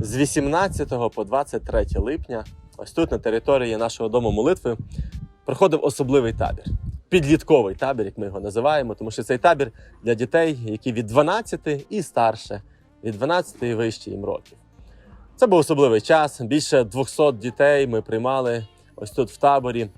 з 18 по 23 липня, ось тут, на території нашого дому молитви, проходив особливий табір. Підлітковий табір, як ми його називаємо, тому що цей табір для дітей, які від 12 і старше, від 12 і вище їм років. Це був особливий час. Більше 200 дітей ми приймали ось тут в таборі.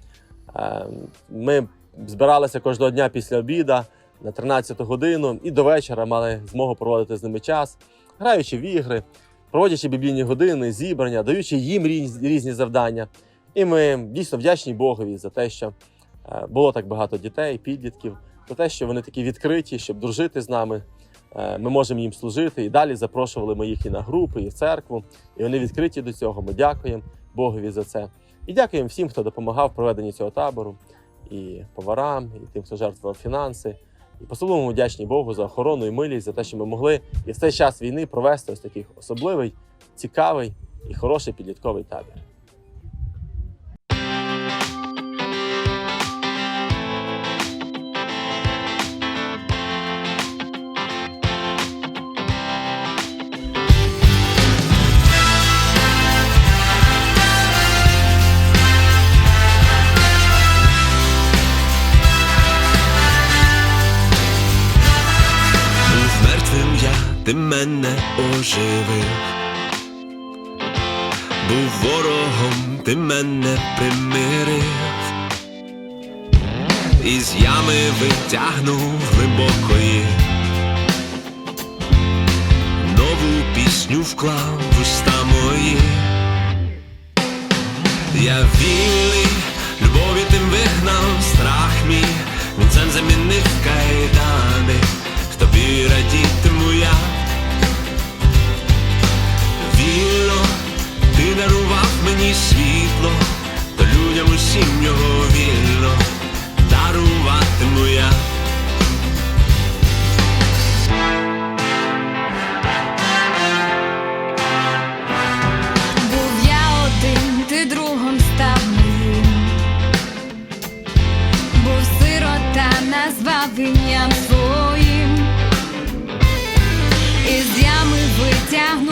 Е, Ми збиралися кожного дня після обіда на 13 годину і до вечора мали змогу проводити з ними час, граючи в ігри, проводячи біблійні години, зібрання, даючи їм різні завдання. І ми дійсно вдячні Богові за те, що е, було так багато дітей, підлітків, за те, що вони такі відкриті, щоб дружити з нами. Е, Ми можемо їм служити і далі запрошували ми їх і на групи, і в церкву. І вони відкриті до цього. Ми дякуємо Богові за це. І дякуємо всім, хто допомагав в проведенні цього табору, і поварам, і тим, хто жертвував фінанси. І по-особливому вдячні Богу за охорону і милість, за те, що ми могли і в цей час війни провести ось такий особливий, цікавий і хороший підлітковий табір. Ти мене оживив. Був ворогом, ти мене примирив. Із ями витягнув глибокої. Нову пісню вклав в уста мої. Я вільний, любові тим вигнав сирота, назвав ім'ям своїм. Із ями витягнув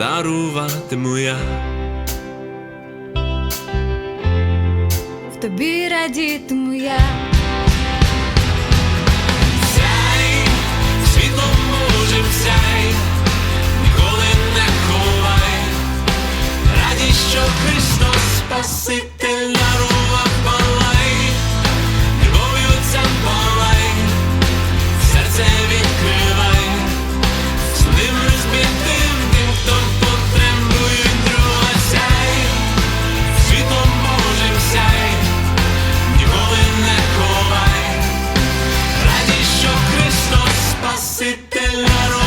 Даруватиму я. В тобі радітиму я. Сяй, світлом може сяй, ніколи не ховай, раді, що Христос Спаситель Sit down. la